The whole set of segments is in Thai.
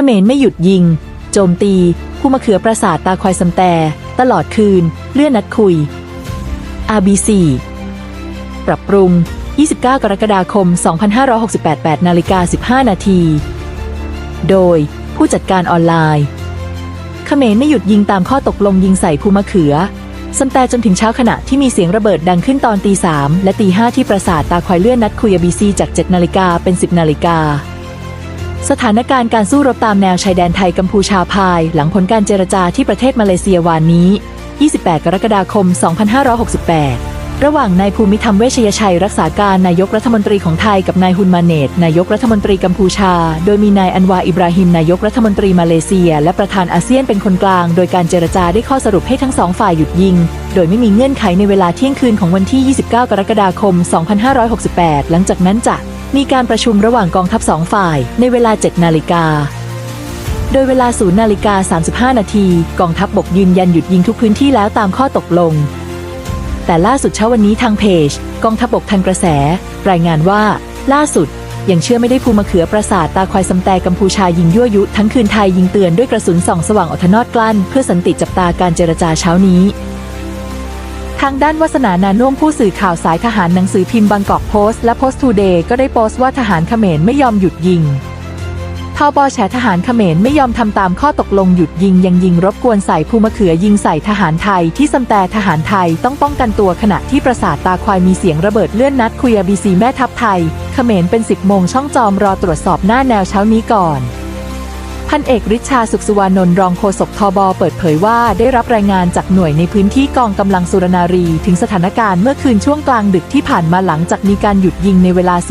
ขมรไม่หยุดยิง โจมตี ผู้มะเขือปราสาทตาควายสำแตตลอดคืน เลื่อนนัดคุย RBC ปรับปรุง 29 กรกฎาคม 2568 8นาฬิกา15 นาที โดยผู้จัดการออนไลน์เขมรไม่หยุดยิงตามข้อตกลงยิงใส่ภูมะเขือสัมแต่จนถึงเช้าขณะที่มีเสียงระเบิดดังขึ้นตอนตีสามและตีห้าที่ปราสาทตาควายเลื่อนนัดคุยบีซีจาก 7 นาฬิกาเป็น 10 นาฬิกา สถานการณ์การสู้รบตามแนวชายแดนไทยกัมพูชาภาย หลังผลการเจรจาที่ประเทศมาเลเซียวานนี้ 28 กรกฎาคม 2568 ระหว่างนายภูมิธรรมเวชยชัยรักษาการนายกรัฐมนตรีของไทยกับนายฮุนมาเนตนายกรัฐมนตรีกัมพูชา โดยมีนายอันวาอิบราฮิมนายกรัฐมนตรีมาเลเซีย และประธานอาเซียนเป็นคนกลาง โดยการเจรจาได้ข้อสรุปให้ทั้งสองฝ่ายหยุดยิง โดยไม่มีเงื่อนไขในเวลาเที่ยงคืนของวันที่ 29 กรกฎาคม 2568 หลังจากนั้นจะ มีการประชุมระหว่างกองทัพสองฝ่ายในเวลา 7 นาฬิกา โดยเวลา 0 นาฬิกา 35 นาที กองทัพบบกยืนยันหยุดยิงทุกพื้นที่แล้วตามข้อตกลง แต่ล่าสุดเช้าวันนี้ทางเพจ กองทัพบกทันกระแส รายงานว่า ล่าสุดยังเชื่อไม่ได้ภูมะเขือปราสาทตาควายสำแตกัมพูชายิงยั่วยุ ทั้งคืนไทยยิงเตือนด้วยกระสุนส่องสว่างอทนอดกลั้น เพื่อสันติจับตาการเจรจาเช้านี้ ทางด้านวัสนานานุ่มผู้สื่อข่าวสายทหารหนังสือพิมพ์บางกอกโพสต์และโพสต์ทูเดย์ก็ได้โพสต์ว่าทหารเขมรไม่ยอมหยุดยิงทบแฉทหารเขมรไม่ยอมทำตามข้อตกลงหยุดยิงยังยิงรบกวนใส่ภูมะเขือยิงใส่ทหารไทยที่สำแต่ทหารไทยต้องป้องกันตัวขณะที่ประสาทตาควายมีเสียงระเบิดเลื่อนนัดคุยบีซีแม่ทัพไทย เขมรเป็น10โมงช่องจอมรอตรวจสอบหน้าแนวเช้านี้ก่อน พันเอกริชาสุขสุวรรณนท์รองโฆษกทบเปิดเผยว่าได้รับรายงานจากหน่วยในพื้นที่กองกำลังสุรนารี ถึงสถานการณ์เมื่อคืนช่วงกลางดึกที่ผ่านมาหลังจากมีการหยุดยิงในเวลา 00 00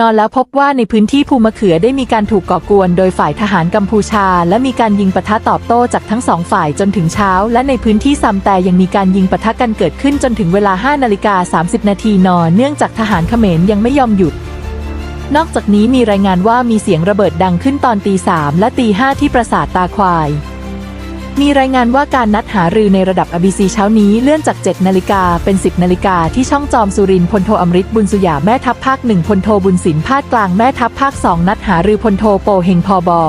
นอนแล้วพบว่าในพื้นที่ภูมะเขือได้มีการถูกก่อกวนโดยฝ่ายทหารกัมพูชา และมีการยิงปะทะตอบโต้จากทั้งสองฝ่ายจนถึงเช้า และในพื้นที่ซัมแต่ยังมีการยิงปะทะกันเกิดขึ้นจนถึงเวลา5นาฬิกา30 นาทีนอนเนื่องจากทหารเขมรยังไม่ยอมหยุด นอกจากนี้มีรายงานว่ามีเสียงระเบิดดังขึ้นตอนตีสามและตีห้าที่ปราสาทตาควาย มีรายงานว่าการนัดหารือในระดับ ABC เช้านี้เลื่อนจาก 7 นาฬิกาเป็น 10 นาฬิกาที่ช่องจอมสุรินพลโทอมริตบุญสุยาแม่ทัพภาคหนึ่งพลโทบุญสินภาคกลางแม่ทัพภาคสองนัดหารือพลโทโปเฮงพอบอ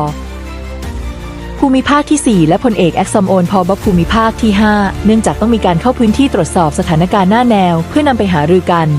ภูมิภาคที่ 4 และพลเอกแอคซอมโอนพอบภูมิภาคที่ 5 เนื่องจากต้องมีการเข้าพื้นที่ตรวจสอบสถานการณ์หน้าแนว เพื่อนำไปหารือกัน